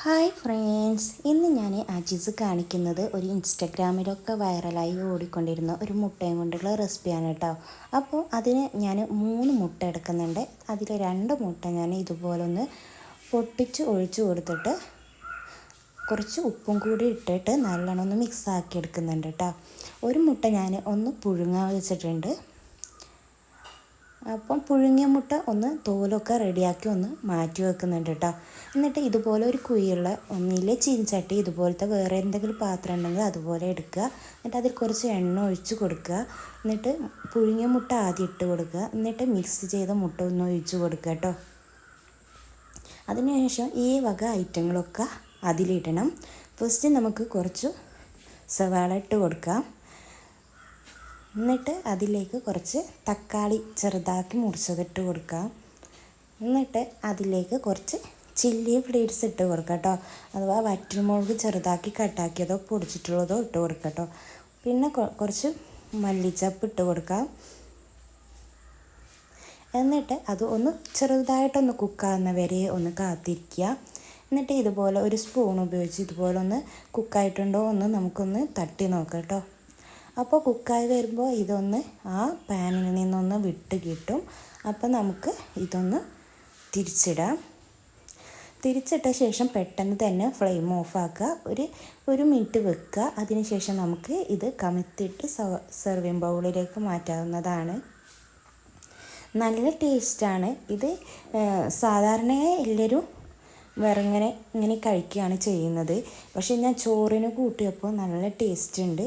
Hi friends ഇന്ന് ഞാൻ അജീസ് കാണിക്കുന്നത് ഒരു ഇൻസ്റ്റഗ്രാമിലൊക്കെ വൈറലായി ഓടിക്കൊണ്ടിരുന്ന ഒരു മുട്ടയും കൊണ്ടുള്ള റെസിപ്പിയാണ് കേട്ടോ. അപ്പോൾ അതിന് ഞാൻ മൂന്ന് മുട്ട എടുക്കുന്നുണ്ട്. അതിൽ രണ്ട് മുട്ട ഞാൻ ഇതുപോലെ ഒന്ന് പൊട്ടിച്ച് ഒഴിച്ചു കൊടുത്തിട്ട് കുറച്ച് ഉപ്പും കൂടി ഇട്ടിട്ട് നല്ലോണം ഒന്ന് മിക്സ് ആക്കി എടുക്കുന്നുണ്ട് കേട്ടോ. ഒരു മുട്ട ഞാൻ ഒന്ന് പുഴുങ്ങാൻ വെച്ചിട്ടുണ്ട്. അപ്പം പുഴുങ്ങിയ മുട്ട ഒന്ന് തോലൊക്കെ റെഡിയാക്കി ഒന്ന് മാറ്റി വെക്കുന്നുണ്ട് കേട്ടോ എന്നിട്ട് ഇതുപോലെ ഒരു കുഴിയുള്ള ഒന്നിലെ ചീൻചട്ടി ഇതുപോലത്തെ വേറെ എന്തെങ്കിലും പാത്രം ഉണ്ടെങ്കിൽ അതുപോലെ എടുക്കുക. എന്നിട്ട് അതിൽ കുറച്ച് എണ്ണ ഒഴിച്ച് കൊടുക്കുക. എന്നിട്ട് പുഴുങ്ങിയ മുട്ട ആദ്യം ഇട്ട് കൊടുക്കുക. എന്നിട്ട് മിക്സ് ചെയ്ത മുട്ട ഒന്ന് ഒഴിച്ച് കൊടുക്കുക കേട്ടോ അതിനുശേഷം ഈ വക ഐറ്റങ്ങളൊക്കെ അതിലിടണം. ഫസ്റ്റ് നമുക്ക് കുറച്ച് സവാള ഇട്ട് കൊടുക്കാം. എന്നിട്ട് അതിലേക്ക് കുറച്ച് തക്കാളി ചെറുതാക്കി മുറിച്ചതിട്ട് കൊടുക്കാം. എന്നിട്ട് അതിലേക്ക് കുറച്ച് ചില്ലി ഫ്ലേറ്റ്സ് ഇട്ട് കൊടുക്കാം കേട്ടോ. അഥവാ വറ്റൽമുളക് ചെറുതാക്കി കട്ടാക്കിയതോ പൊടിച്ചിട്ടുള്ളതോ ഇട്ട് കൊടുക്കാം കേട്ടോ. പിന്നെ കുറച്ച് മല്ലിച്ചപ്പ് ഇട്ട് കൊടുക്കാം. എന്നിട്ട് അത് ഒന്ന് ചെറുതായിട്ടൊന്ന് കുക്കാവുന്ന വരെ ഒന്ന് കാത്തിരിക്കുക. എന്നിട്ട് ഇതുപോലെ ഒരു സ്പൂൺ ഉപയോഗിച്ച് ഇതുപോലെ ഒന്ന് കുക്കായിട്ടുണ്ടോ ഒന്ന് നമുക്കൊന്ന് തട്ടി നോക്കാം കേട്ടോ. അപ്പോൾ കുക്കായി വരുമ്പോൾ ഇതൊന്ന് ആ പാനിൽ നിന്നൊന്ന് വിട്ട് കിട്ടും. അപ്പോൾ നമുക്ക് ഇതൊന്ന് തിരിച്ചിടാം. തിരിച്ചിട്ട ശേഷം പെട്ടെന്ന് തന്നെ ഫ്ലെയിം ഓഫാക്കുക ഒരു ഒരു മിനിറ്റ് വെക്കുക. അതിനുശേഷം നമുക്ക് ഇത് കമിത്തിട്ട് സെർവിങ് ബൗളിലേക്ക് മാറ്റാവുന്നതാണ്. നല്ല ടേസ്റ്റാണ് ഇത് സാധാരണയായി എല്ലാവരും വേറെങ്ങനെ ഇങ്ങനെ കഴിക്കുകയാണ് ചെയ്യുന്നത്. പക്ഷേ ഞാൻ ചോറിന് കൂട്ടിയപ്പോൾ നല്ല ടേസ്റ്റ് ഉണ്ട്.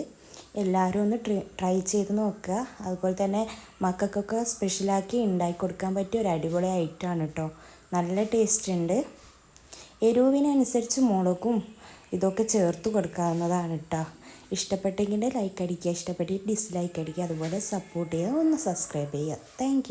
എല്ലാവരും ഒന്ന് ട്രൈ ചെയ്ത് നോക്കുക. അതുപോലെ തന്നെ മക്കൾക്കൊക്കെ സ്പെഷ്യലാക്കി ഉണ്ടാക്കി കൊടുക്കാൻ പറ്റിയ ഒരു അടിപൊളി ഐറ്റമാണ് കേട്ടോ നല്ല ടേസ്റ്റ് ഉണ്ട്. എരിവിനനുസരിച്ച് മുളകും ഇതൊക്കെ ചേർത്ത് കൊടുക്കാവുന്നതാണ് കേട്ടോ ഇഷ്ടപ്പെട്ടെങ്കിൽ ലൈക്ക് അടിക്കുക ഇഷ്ടപ്പെട്ട് ഡിസ്ലൈക്ക് അടിക്കുക അതുപോലെ സപ്പോർട്ട് ചെയ്യുക ഒന്ന് സബ്സ്ക്രൈബ് ചെയ്യുക. താങ്ക്